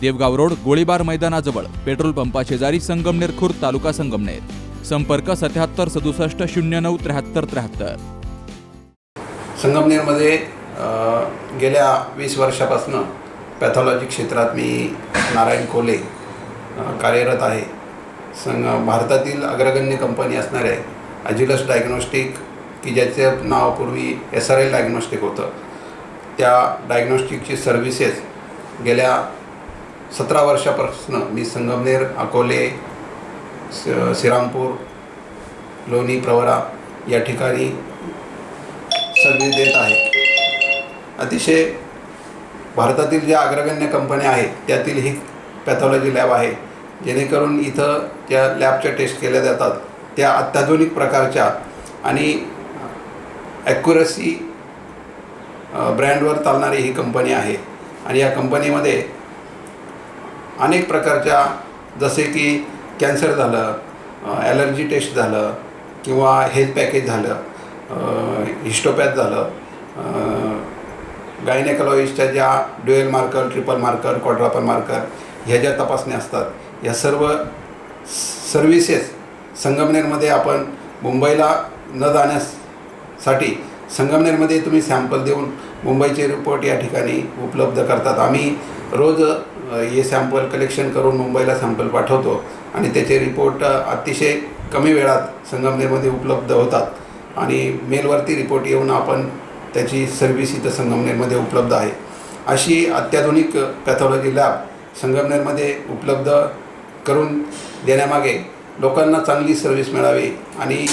Devgaon road गोळीबार मैदानाजवळ petrol पंपा शेजारी संगमनेर खुर्द तालुका संगमनेर. संपर्क सत्याहत्तर सदुसष्ट शून्य नऊ त्र्याहत्तर त्र्याहत्तर. संगमनेरमध्ये गेल्या वीस वर्षापासून पॅथॉलॉजी क्षेत्रात मी नारायण कोले कार्यरत आहे. संग भारतातील अग्रगण्य कंपनी असणाऱ्या अजिलस डायग्नोस्टिक की ज्याचं नाव पूर्वी एस आर एल डायग्नोस्टिक होतं. त्या डायग्नोस्टिकची सर्व्हिसेस गेल्या सतरा वर्षापासून मी संगमनेर अकोले स- श्रीरामपूर लोणी प्रवरा या ठिकाणी सर्व्हिस देत आहे. अतिशय भारतातील ज्या अग्रगण्य कंपन्या आहेत त्यातील ही पॅथॉलॉजी लॅब आहे. जेणेकरून इथं ज्या लॅबच्या टेस्ट केल्या जातात. त्या अत्याधुनिक प्रकारच्या आणि ॲक्युरसी ब्रँडवर चालणारी ही कंपनी आहे. आणि या कंपनीमध्ये अनेक प्रकारच्या जसे की कॅन्सर झालं ॲलर्जी टेस्ट झालं किंवा हेल्थ पॅकेज झालं हिस्टोपॅथ झालं गायनेकॉलॉजिस्टच्या ज्या dual marker triple marker quadruple marker ह्या ज्या तपासण्या असतात या सर्व सर्व्हिसेस संगमनेरमध्ये आपण मुंबईला न जाण्यासाठी संगमनेरमध्ये तुम्ही सॅम्पल देऊन मुंबईचे रिपोर्ट या ठिकाणी उपलब्ध करतात. आम्ही रोज हे सॅम्पल कलेक्शन करून मुंबईला सॅम्पल पाठवतो. आणि त्याचे रिपोर्ट अतिशय कमी वेळात संगमनेरमध्ये उपलब्ध होतात. आणि मेलवरती रिपोर्ट येऊन आपण त्याची सर्व्हिस इथं संगमनेरमध्ये उपलब्ध आहे. अशी अत्याधुनिक पॅथॉलॉजी लॅब संगमनेरमध्ये उपलब्ध करून देण्यामागे लोकांना चांगली सर्व्हिस मिळावी आणि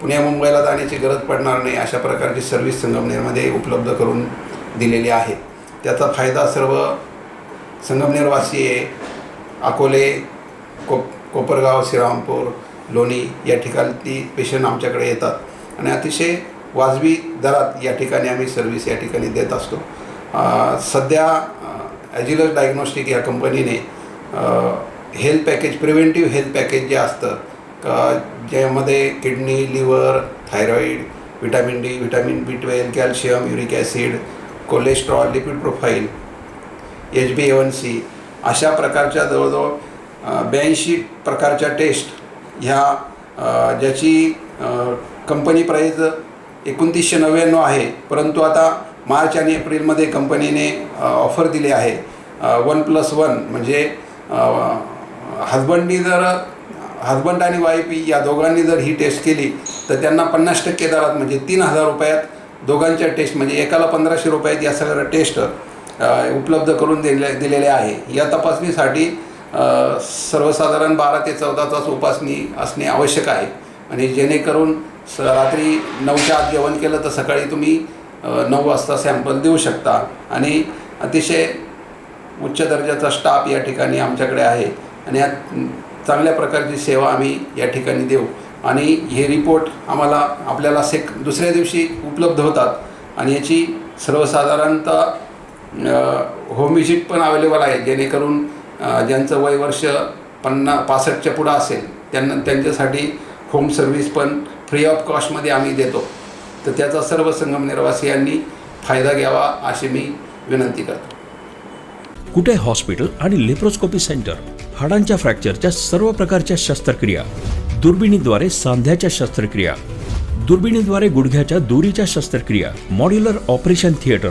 पुण्या मुंबईला जाण्याची गरज पडणार नाही अशा प्रकारची सर्व्हिस संगमनेरमध्ये उपलब्ध करून दिलेली आहे. त्याचा फायदा सर्व संगमनेरवासी आहे अकोले को कोपरगाव श्रीरामपूर लोणी या ठिकाणी पेशंट आमच्याकडे येतात. आणि अतिशय वाजवी दरात या ठिकाणी आम्ही सर्व्हिस या ठिकाणी देत असतो. सध्या ॲजिलस डायग्नोस्टिक या कंपनीने health package preventive health package जे असतं का ज्यामध्ये kidney liver thyroid vitamin D vitamin B twelve calcium uric acid cholesterol lipid profile H B A one C अशा प्रकारच्या जवळजवळ ब्याऐंशी प्रकारच्या टेस्ट ह्या ज्याची कंपनी प्राईज एकोणतीसशे नव्याण्णव आहे. परंतु आता मार्च आणि एप्रिलमध्ये कंपनीने ऑफर दिली आहे. वन प्लस वन म्हणजे हजबंडनी जर हजबंड आणि वाईफ या दोघांनी जर ही टेस्ट केली तर त्यांना पन्नास टक्के दरात म्हणजे तीन हजार रुपयात दोघांच्या टेस्ट म्हणजे एकाला पंधराशे रुपयात या सगळ्या टेस्ट उपलब्ध करून दिले दिलेले आहे. या तपासणीसाठी सर्वसाधारण बारा ते चौदा तास उपासणी असणे आवश्यक आहे. आणि जेणेकरून स रात्री नऊच्या आत जेवण केलं तर सकाळी तुम्ही नऊ वाजता सॅम्पल देऊ शकता. आणि अतिशय उच्च दर्जाचा स्टाफ या ठिकाणी आमच्याकडे आहे. आणि या चांगल्या प्रकारची सेवा आम्ही या ठिकाणी देऊ. आणि हे रिपोर्ट आम्हाला आपल्याला सेक दुसऱ्या दिवशी उपलब्ध होतात. आणि याची सर्वसाधारणतः होम पण अवेलेबल आहे. जेणेकरून ज्यांचं वय वर्ष पन्ना पासष्टच्या पुढं असेल त्यांना त्यांच्यासाठी होम सर्व्हिस पण फ्री ऑफ कॉस्टमध्ये आम्ही देतो. तर त्याचा सर्व संगमनेरवासियांनी फायदा घ्यावा अशी मी विनंती करतो. कुठे हॉस्पिटल आणि लेप्रोस्कोपी सेंटर हाडांच्या फ्रॅक्चरच्या सर्व प्रकारच्या शस्त्रक्रिया दुर्बिणीद्वारे सांध्याच्या शस्त्रक्रिया दुर्बिणीद्वारे गुडघ्याच्या दोरीच्या शस्त्रक्रिया modular operation theatre